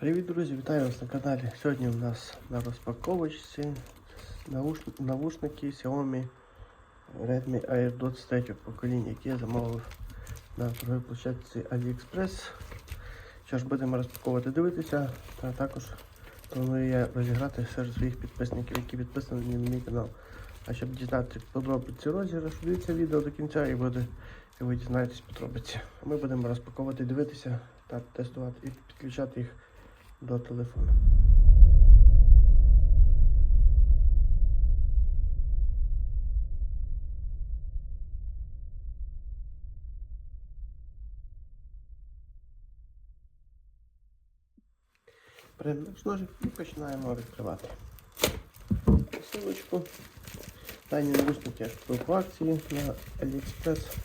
Привіт, друзі! Вітаю вас на каналі. Сьогодні у нас на розпаковочці науш- навушники Xiaomi Redmi Air 23 покоління, які я замовив на торговій площадці AliExpress. Що ж будемо розпаковувати, дивитися, та також планую я розіграти серед своїх підписників, які підписані на мій канал. А щоб дізнатися подробиці розіграшу, дивіться відео до кінця і буде, і ви дізнаєтесь подробиці. Ми будемо розпаковувати, дивитися та тестувати і підключати їх до телефону. Беремо наш ножик і починаємо відкривати. Посилочку. Дані навушники я купив по акції на AliExpress.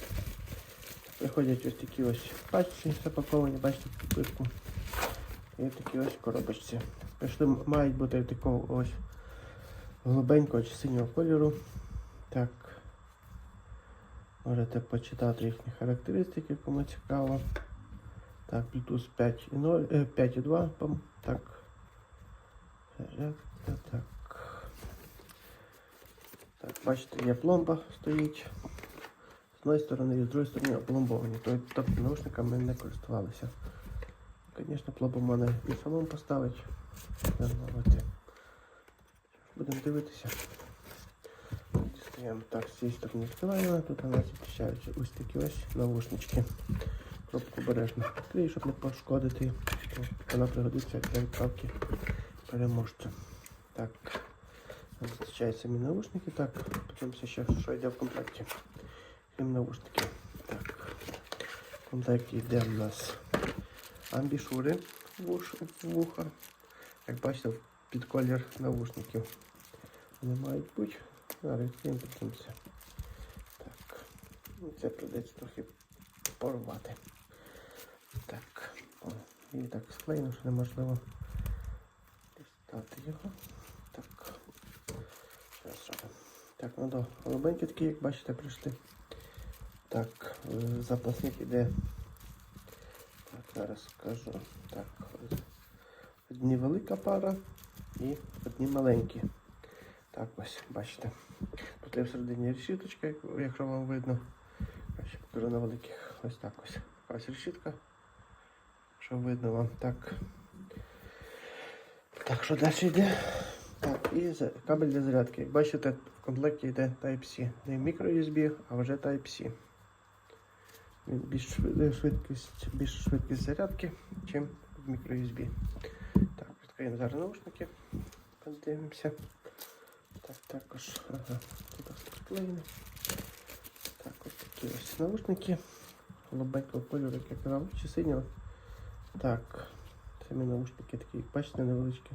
Приходять ось такі ось пачки запаковані, бачите підписку. І такі ось коробочці. Пішли, мають бути такого ось голубенького чи синього кольору. Так. Можете почитати їхні характеристики, кому цікаво. Так, Bluetooth 5.0, е, 5.2, пом- так. Так. Так, бачите, є пломба стоїть. З одної сторони і з другої сторони опломбовані. Тобто наушниками не користувалися. Звісно, пломбу можна і самому поставити. Будемо дивитися. Дістаємо так, з цієї сторони відкриваємо. Тут у нас захищають ось такі ось навушнички. Пробку обережно відкрию, щоб не пошкодити. Вона пригодиться для відправки переможцю. Так. Зустрічаються самі наушники. Так, подивимося ще, що йде в комплекті. Крім наушників. Так. В комплекті йде у нас амбішури вуха. Як бачите, під колір наушників. Вони мають бути. Зараз подивимося. Так. Ну, Це придеться трохи порвати. Так. І так склеєно, що неможливо дістати його. Так. Зараз зробимо. Так, ну до голубенькі такі, як бачите, прийшли. Так, е, запасник іде. Зараз скажу. Так, одні велика пара і одні маленькі. Так, ось, бачите. Тут є всередині решіточка, якщо вам видно. Покажу на великих. Ось так ось. Така ось решітка. Що видно вам. Так. Так, що далі йде? Так, і кабель для зарядки. Бачите, в комплекті йде Type-C. Не microUSB, а вже Type-C. Більш швидкість, більш швидкість зарядки, ніж в microUSB. Так, відкриємо зараз наушники. Подивимося. Так, також, ага, приклеєно. Так, ось такі ось наушники. Голубенького кольору, як я казав, чи синього. Так, самі наушники такі, бачите, невеличкі.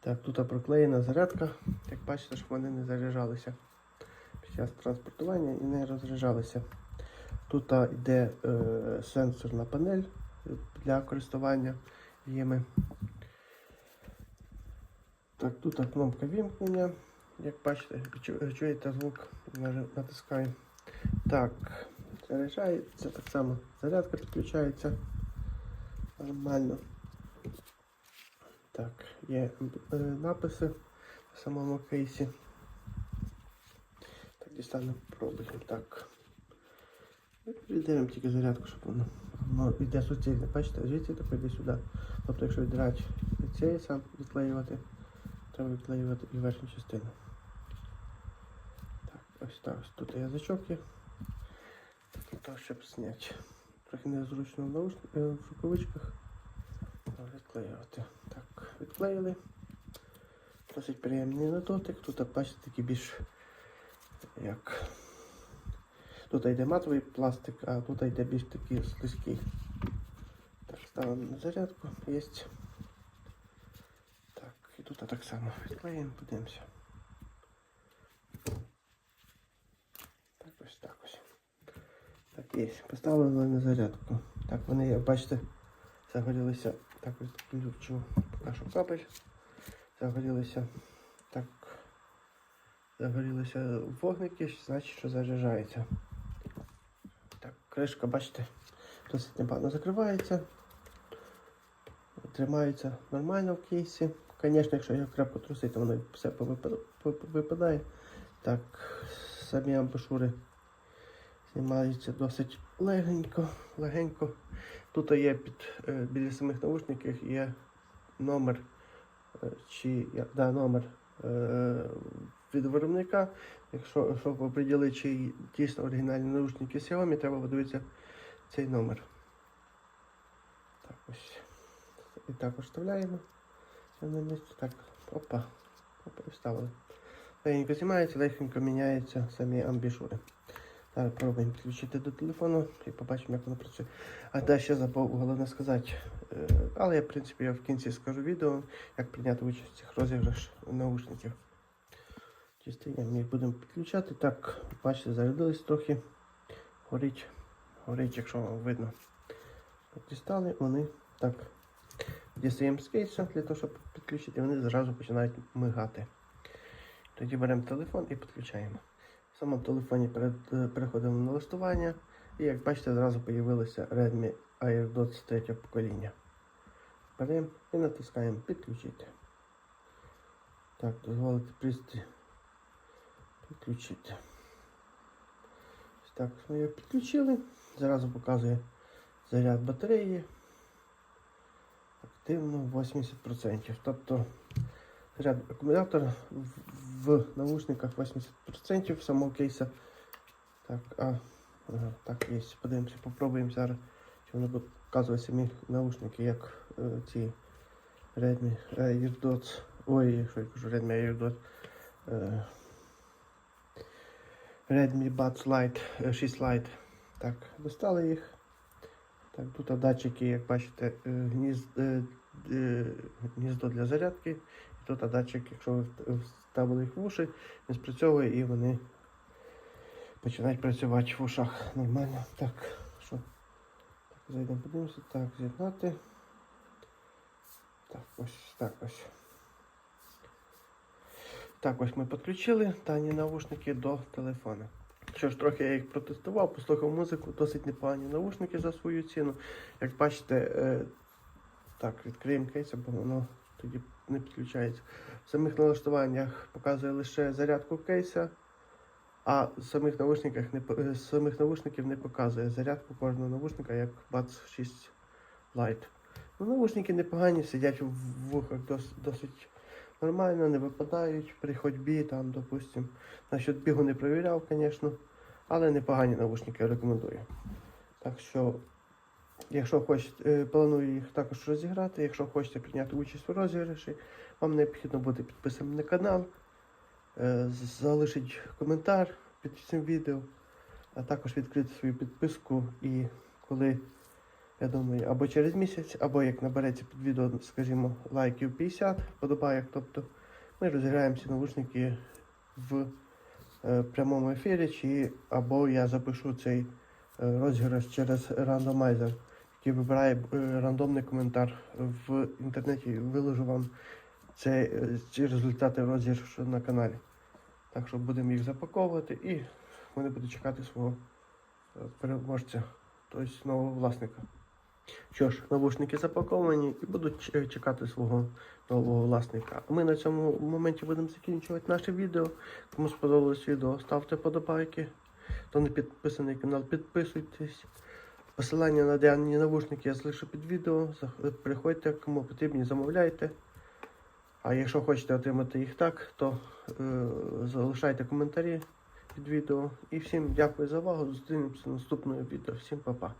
Так, тут проклеєна зарядка. Як бачите, щоб вони не заряджалися час транспортування і не розряджалися. Тут йде е, сенсорна панель для користування їми. Так, тут кнопка вімкнення. Як бачите, чу- чуєте звук, натискаю. Так, заряджається так само. Зарядка підключається нормально. Так, є е, написи в самому кейсі. Дістану пробуємо. Так. Віддаємо тільки зарядку, щоб воно, воно йде суцільне. Бачите, звідси так йде сюди. Тобто, якщо віддирати від цієї сам відклеювати, треба відклеювати і верхню частину. Так, ось так. Ось тут язичок є. Для того, щоб зняти. Трохи незручно в, наушник, е, в рукавичках. Відклеювати. Так, відклеїли. Досить приємний на дотик. Тут бачите такий більш як. Тут йде матовий пластик, а тут йде більш такий слизький. Так, ставимо на зарядку. Є. Так, і тут так само відклеїмо, подивимося. Так, ось так ось. Так, є. Поставили на зарядку. Так, вони, як бачите, загорілися. Так, ось включу нашу капель. Загорілися. Загорілися вогники, значить, що заряджається. Так, кришка, бачите, Досить непогано закривається. Тримається нормально в кейсі. Звісно, якщо його крепко трусити, то воно все випадає. Так, самі амбушури знімаються досить легенько, легенько. Тут є під, е, біля самих наушників є номер, е, чи, да, номер е, від виробника. Якщо щоб оприділити, чи дійсно оригінальні наушники Xiaomi, треба подивитися цей номер. Так ось. І також вставляємо. Так, опа. Опа, і вставили. Легенько знімається, легенько міняються самі амбішури. Зараз пробуємо підключити до телефону і побачимо, як воно працює. А да, ще забув головне сказати. е, Але я, в принципі, я в кінці скажу відео, як прийняти участь в цих розіграш наушників. Частинями їх будемо підключати. Так, бачите, зарядились трохи. Горить, горить, якщо вам видно. Дістали, вони так. Дістаємо з для того, щоб підключити, вони зразу починають мигати. Тоді беремо телефон і підключаємо. В самому телефоні е, переходимо на налаштування. І як бачите, зразу з'явилося Redmi AirDots 3 покоління. Беремо і натискаємо підключити. Так, дозволити пристрій підключити. Так ми його підключили. Зразу показує заряд батареї. Активно 80%. Тобто заряд акумулятора в, наушниках 80% самого кейса. Так, а, так, є. Подивимося, попробуємо зараз. Чи воно буде показувати самі наушники, як е, ці Redmi AirDots. Ой, що я кажу, Redmi AirDots. Е, Redmi Buds Lite е, 6 Lite. Так, достали їх. Так, тут датчики, як бачите, е, гніз, е, гніздо для зарядки. І тут датчик, якщо ви вставили їх в уші, не спрацьовує і вони починають працювати в ушах нормально. Так, що? Так, зайдемо, подивимося. Так, з'єднати. Так, ось так ось. Так, ось ми підключили дані наушники до телефона. Що ж, трохи я їх протестував, послухав музику, досить непогані наушники за свою ціну. Як бачите, е, так, відкриємо кейс, бо воно тоді не підключається. В самих налаштуваннях показує лише зарядку кейса, а з самих наушниках не, е, з самих наушників не показує зарядку кожного наушника, як Buds 6 Lite. Ну, наушники непогані, сидять в вухах дос, досить нормально, не випадають при ходьбі, там, допустим. Насчет бігу не перевіряв, звісно, але непогані наушники рекомендую. Так що, якщо хочете, е, планую їх також розіграти, якщо хочете прийняти участь у розіграші, вам необхідно бути підписаним на канал, е, залишити коментар під цим відео, а також відкрити свою підписку і коли, я думаю, або через місяць, або як набереться під відео, скажімо, лайків 50, подобайок, тобто ми розіграємо ці наушники в е, прямому ефірі, чи або я запишу цей е, розіграш через рандомайзер, який вибирає е, рандомний коментар в інтернеті і виложу вам це, е, ці результати розіграшу на каналі. Так що будемо їх запаковувати і вони будуть чекати свого е, переможця, тобто нового власника. Що ж, навушники запаковані і будуть чекати свого нового власника. Ми на цьому моменті будемо закінчувати наше відео. Кому сподобалось відео, ставте подобайки. Хто не підписаний канал, підписуйтесь. Посилання на дані навушники я залишу під відео. Приходьте, кому потрібні, замовляйте. А якщо хочете отримати їх так, то е, залишайте коментарі під відео. І всім дякую за увагу. Зустрінемося в наступному відео. Всім па-па.